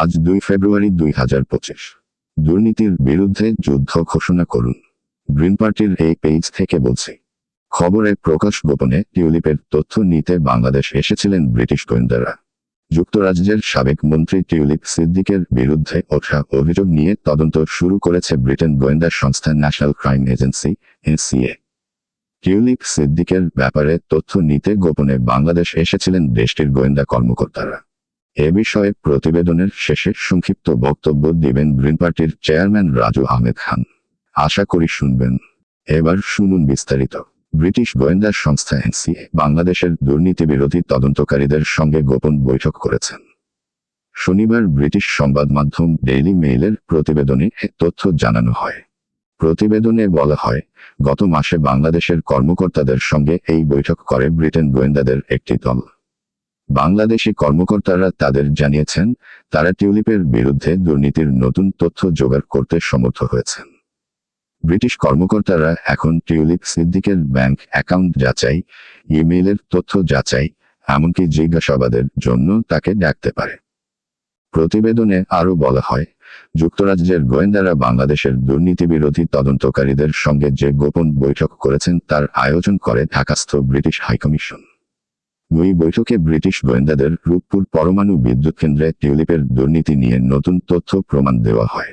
আজ দুই ফেব্রুয়ারি দুই হাজার পঁচিশ। দুর্নীতির বিরুদ্ধে যুদ্ধ ঘোষণা করুন। গ্রিন পার্টির এই পেজ থেকে বলছি। খবরে প্রকাশ গোপনে টিউলিপের তথ্য নিতে বাংলাদেশ এসেছিলেন ব্রিটিশ গোয়েন্দারা। যুক্তরাজ্যের সাবেক মন্ত্রী টিউলিপ সিদ্দিকের বিরুদ্ধে ওঠা অভিযোগ নিয়ে তদন্ত শুরু করেছে ব্রিটেন গোয়েন্দা সংস্থা National Crime Agency, NCA. Tulip সিদ্দিকের ব্যাপারে তথ্য নিতে গোপনে বাংলাদেশ এসেছিলেন দেশটির গোয়েন্দা কর্মকর্তারা। এ বিষয়ে প্রতিবেদনের শেষে সংক্ষিপ্ত বক্তব্য দিবেন গ্রিন পার্টির চেয়ারম্যান রাজু আহমেদ খান। আশা করি শুনবেন। এবার শুনুন বিস্তারিত। ব্রিটিশ গোয়েন্দা সংস্থা এনসিএ বাংলাদেশের দুর্নীতি বিরোধী তদন্তকারীদের সঙ্গে গোপন বৈঠক করেছেন। শনিবার ব্রিটিশ সংবাদ মাধ্যম ডেইলি মেইলের প্রতিবেদনে তথ্য জানানো হয়। প্রতিবেদনে বলা হয়, গত মাসে বাংলাদেশের কর্মকর্তাদের সঙ্গে এই বৈঠক করে ব্রিটেন গোয়েন্দাদের একটি দল। বাংলাদেশি কর্মকর্তারা তাদের জানিয়েছেন, তারা টিউলিপের বিরুদ্ধে দুর্নীতির নতুন তথ্য জোগাড় করতে সমর্থ হয়েছেন। ব্রিটিশ কর্মকর্তারা এখন টিউলিপ সিদ্দিকের ব্যাংক অ্যাকাউন্ট যাচাই, ইমেইলের তথ্য যাচাই, এমনকি জিজ্ঞাসাবাদের জন্য তাকে ডাকতে পারে। প্রতিবেদনে আরও বলা হয়, যুক্তরাজ্যের গোয়েন্দারা বাংলাদেশের দুর্নীতি বিরোধী তদন্তকারীদের সঙ্গে যে গোপন বৈঠক করেছেন তার আয়োজন করে ঢাকাস্থ ব্রিটিশ হাইকমিশন। ওই বৈঠকে ব্রিটিশ গোয়েন্দাদের রূপপুর পরমাণু বিদ্যুৎ কেন্দ্রে টিউলিপের দুর্নীতি নিয়ে নতুন তথ্য প্রমাণ দেওয়া হয়।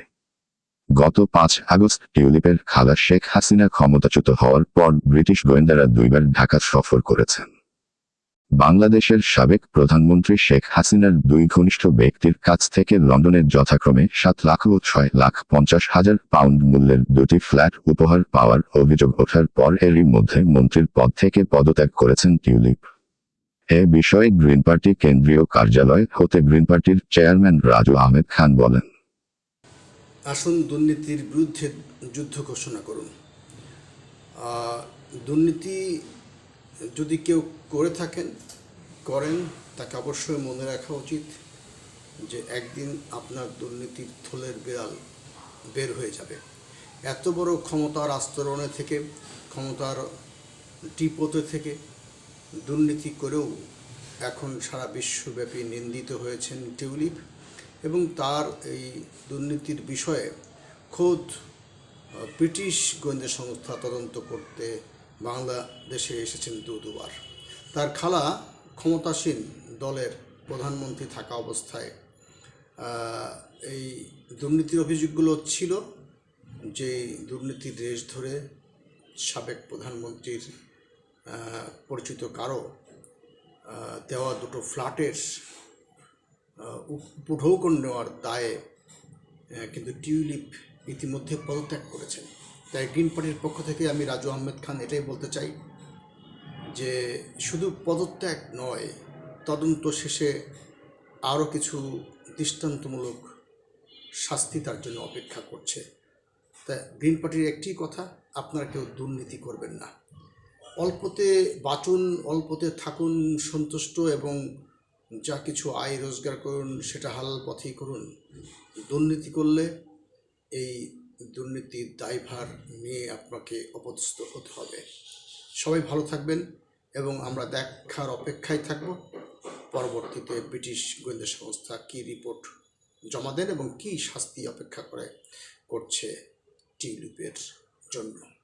গত পাঁচ আগস্ট টিউলিপের খালা শেখ হাসিনা ক্ষমতাচ্যুত হওয়ার পর ব্রিটিশ গোয়েন্দারা দুইবার ঢাকা সফর করেছেন। বাংলাদেশের সাবেক প্রধানমন্ত্রী শেখ হাসিনার দুই ঘনিষ্ঠ ব্যক্তির কাছ থেকে লন্ডনে যথাক্রমে সাত লাখ ও ছয় লাখ পঞ্চাশ হাজার পাউন্ড মূল্যের দুটি ফ্ল্যাট উপহার পাওয়ার অভিযোগ ওঠার পর এরই মধ্যে মন্ত্রীর পদ থেকে পদত্যাগ করেছেন টিউলিপ। এ বিষয়ে গ্রিন পার্টি কেন্দ্রীয় কার্যালয় হতে গ্রিন পার্টির চেয়ারম্যান রাজু আহমেদ খান বলেন। আসুন দুর্নীতির বিরুদ্ধে যুদ্ধ ঘোষণা করুন। দুর্নীতি যদি কেউ করে থাকেন, করেন, তাকে অবশ্যই মনে রাখা উচিত যে একদিন আপনার দুর্নীতির থলের বিড়াল বের হয়ে যাবে। এত বড় ক্ষমতার আস্তরণে থেকে, ক্ষমতার টিপোতে থেকে দুর্নীতি করেও এখন সারা বিশ্বব্যাপী নিন্দিত হয়েছেন টিউলিপ এবং তার এই দুর্নীতির বিষয়ে খোদ ব্রিটিশ গোয়েন্দা সংস্থা তদন্ত করতে বাংলাদেশে এসেছেন দু দুবার। তার খালা ক্ষমতাসীন দলের প্রধানমন্ত্রী থাকা অবস্থায় এই দুর্নীতির অভিযোগগুলো ছিল যে দুর্নীতির রেশ ধরে সাবেক প্রধানমন্ত্রীর পরিচিত কারও দেওয়া দুটো ফ্ল্যাটের উপঢৌকন নেওয়ার দায়ে কিন্তু টিউলিপ ইতিমধ্যে পদত্যাগ করেছেন। তাই গ্রিন পার্টির পক্ষ থেকে আমি রাজু আহমেদ খান এটাই বলতে চাই যে, শুধু পদত্যাগ নয়, তদন্ত শেষে আরও কিছু দৃষ্টান্তমূলক শাস্তি তার জন্য অপেক্ষা করছে। তা গ্রিন পার্টির একটি কথা, আপনারা কেউ দুর্নীতি করবেন না। অল্পতে বাঁচুন, অল্পতে থাকুন সন্তুষ্ট এবং যা কিছু আয় রোজগার করুন সেটা হালাল পথেই করুন। দুর্নীতি করলে এই দুর্নীতির দায়ভার নিয়ে আপনাকে অপদস্থ হতে হবে। সবাই ভালো থাকবেন এবং আমরা দেখার অপেক্ষায় থাকব। পরবর্তীতে ব্রিটিশ গোয়েন্দা সংস্থা কী রিপোর্ট জমা দেন এবং কী শাস্তি অপেক্ষা করে করছে টিউলিপের জন্য।